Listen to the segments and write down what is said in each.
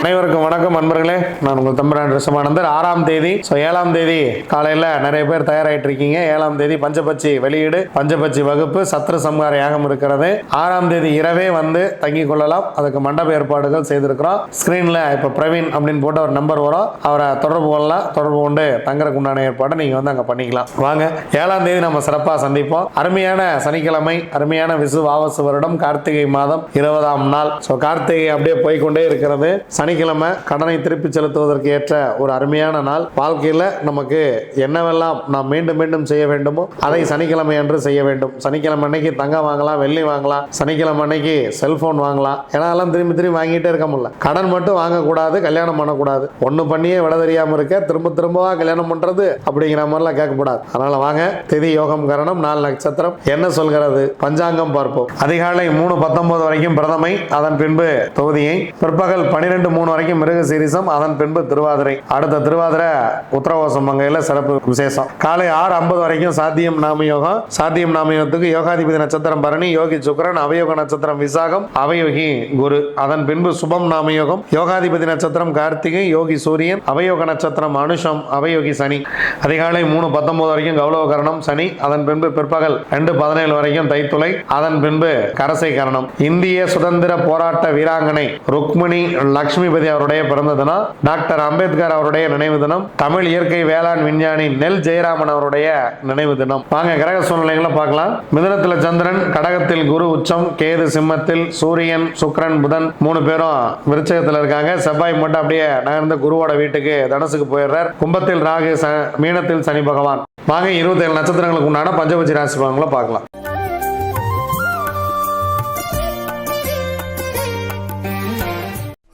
அனைவருக்கும் வணக்கம் நண்பர்களே. நான் உங்கள் தம்பரான் ரசமானந்தர் ஆறாம் தேதி ஸோ ஏழாம் தேதி காலையில் நிறைய பேர் தயாராகிட்டு இருக்கீங்க. ஏழாம் தேதி பஞ்சபட்சி வெளியீடு பஞ்சபட்சி வகுப்பு சத்திர சம்ஹார யாகம் இருக்கிறது. ஆறாம் தேதி இரவே வந்து தங்கிக் கொள்ளலாம். அதுக்கு மண்டப ஏற்பாடுகள் செய்திருக்கிறோம். ஸ்க்ரீனில் இப்போ பிரவீன் அப்படின்னு போட்டு ஒரு நம்பர் வரும். அவரை தொடர்பு கொள்ளலாம். தொடர்பு கொண்டு தங்குறதுக்கு உண்டான ஏற்பாடு நீங்கள் வந்து அங்கே பண்ணிக்கலாம். வாங்க ஏழாம் தேதி நம்ம சிறப்பாக சந்திப்போம். அருமையான சனிக்கிழமை அருமையான விசு ஆவசு வருடம் கார்த்திகை மாதம் இருபதாம் நாள். ஸோ கார்த்திகை அப்படியே போய்க்கொண்டே இருக்கிறது. சனிக்கிழமை கடனை திருப்பி செலுத்துவதற்கு ஏற்ற ஒரு அருமையான நாள். வாழ்க்கையில் நமக்கு என்னவெல்லாம் நாம் மீண்டும் மீண்டும் செய்ய வேண்டுமோ அதை சனிக்கிழமை அன்று செய்ய வேண்டும். சனிக்கிழமை அன்னைக்கு தங்கம் வாங்கலாம் வெள்ளி வாங்கலாம் சனிக்கிழமை அன்னைக்கு செல்போன் வாங்கலாம். ஏன்னா எல்லாம் திரும்பி திரும்பி வாங்கிட்டே இருக்க முடியல. கடன் மட்டும் வாங்கக்கூடாது கல்யாணம் பண்ணக்கூடாது. ஒன்று பண்ணியே விட தெரியாமல் இருக்க திரும்ப திரும்பவா கல்யாணம் பண்ணுறது அப்படிங்கிற மாதிரிலாம் கேட்கக்கூடாது அதனால வாங்க திதி யோகம் கரணம் நாலு நட்சத்திரம். என்ன சொல்கிறது? பஞ்சாங்கம் பார்ப்போம். அதிகாலை மூணு பத்தொன்பது வரைக்கும் பிரதமை அதன் பின்பு தொகுதியை. பிற்பகல் பன்னிரெண்டு மூணு வரைக்கும் மிருக சீரிசம் அதன் பின்பு திருவாதிரை. அடுத்த திருவாதிரை உத்தரவாசம் மங்கையில் சிறப்பு விசேஷம். காலை ஆறு ஐம்பது வரைக்கும் சாத்தியம் நாம யோகம். சாத்தியம் நாம யோகத்துக்கு யோகாதிபதி நட்சத்திரம் பரணி யோகி சுக்கரன் அவயோக நட்சத்திரம் விசாகம் அவயோகி குரு. அதன் பின்பு சுபம் நாம யோகம். யோகாதிபதி நட்சத்திரம் கார்த்திகை யோகி சூரியன் அவயோக நட்சத்திரம் அனுஷம் அவயோகி சனி. அதிகாலை மூணு பத்தொன்பது வரைக்கும் கௌரவ கரணம் சனி. அதன் பின்பு பிற்பகல் ரெண்டு பதினேழு வரைக்கும் தைத்துளை. அதன் பின்பு கரசை கரணம். இந்திய சுதந்திர போராட்ட வீராங்கனை ருக்மிணி லக்ஷ்மி பூமிபதி அவருடைய பிறந்த தினம் டாக்டர் அம்பேத்கர் அவருடைய நினைவு தினம் தமிழ் இயற்கை வேளாண் விஞ்ஞானி நெல் ஜெயராமன் அவருடைய நினைவு தினம். வாங்க கிரக சூழ்நிலைகளை பார்க்கலாம். மிதனத்தில் சந்திரன் கடகத்தில் குரு உச்சம் கேது சிம்மத்தில் சூரியன் சுக்கிரன் புதன் மூணு பேரும் விருச்சகத்தில் இருக்காங்க. செவ்வாய் மட்டும் அப்படியே நகர்ந்து குருவோட வீட்டுக்கு தனுசுக்கு போயிடுறார். கும்பத்தில் ராகு ச- மீனத்தில் சனி பகவான். வாங்க இருபத்தேழு நட்சத்திரங்களுக்கு உண்டான பஞ்சபட்சி ராசி பலன்களை பார்க்கலாம்.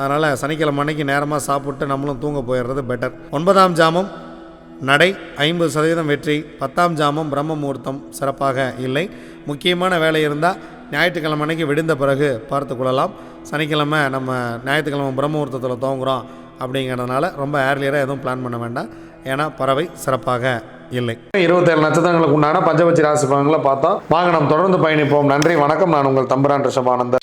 அதனால் சனிக்கிழமை அன்னைக்கு நேரமாக சாப்பிட்டு நம்மளும் தூங்க போயிடுறது பெட்டர் ஒன்பதாம் ஜாமம் நடை ஐம்பது சதவீதம் வெற்றி. பத்தாம் ஜாமம் பிரம்ம முகூர்த்தம் சிறப்பாக இல்லை. முக்கியமான வேலை இருந்தால் ஞாயிற்றுக்கிழமை அன்னைக்கு விடுந்த பிறகு பார்த்து கொள்ளலாம். சனிக்கிழமை நம்ம ஞாயிற்றுக்கிழமை பிரம்ம முகூர்த்தத்தில் துவங்குறோம் அப்படிங்கிறதுனால ரொம்ப ஏர்லியராக எதுவும் பிளான் பண்ண வேண்டாம். ஏன்னா பறவை சிறப்பாக இல்லை. இருபத்தேழு நட்சத்திரங்களுக்கு உண்டான பஞ்சபட்சி ராசி பலன்களை பார்த்தோம் வாங்க நாம் தொடர்ந்து பயணிப்போம். நன்றி வணக்கம். நான் உங்கள் தம்புரான் ரிஷபானந்தர்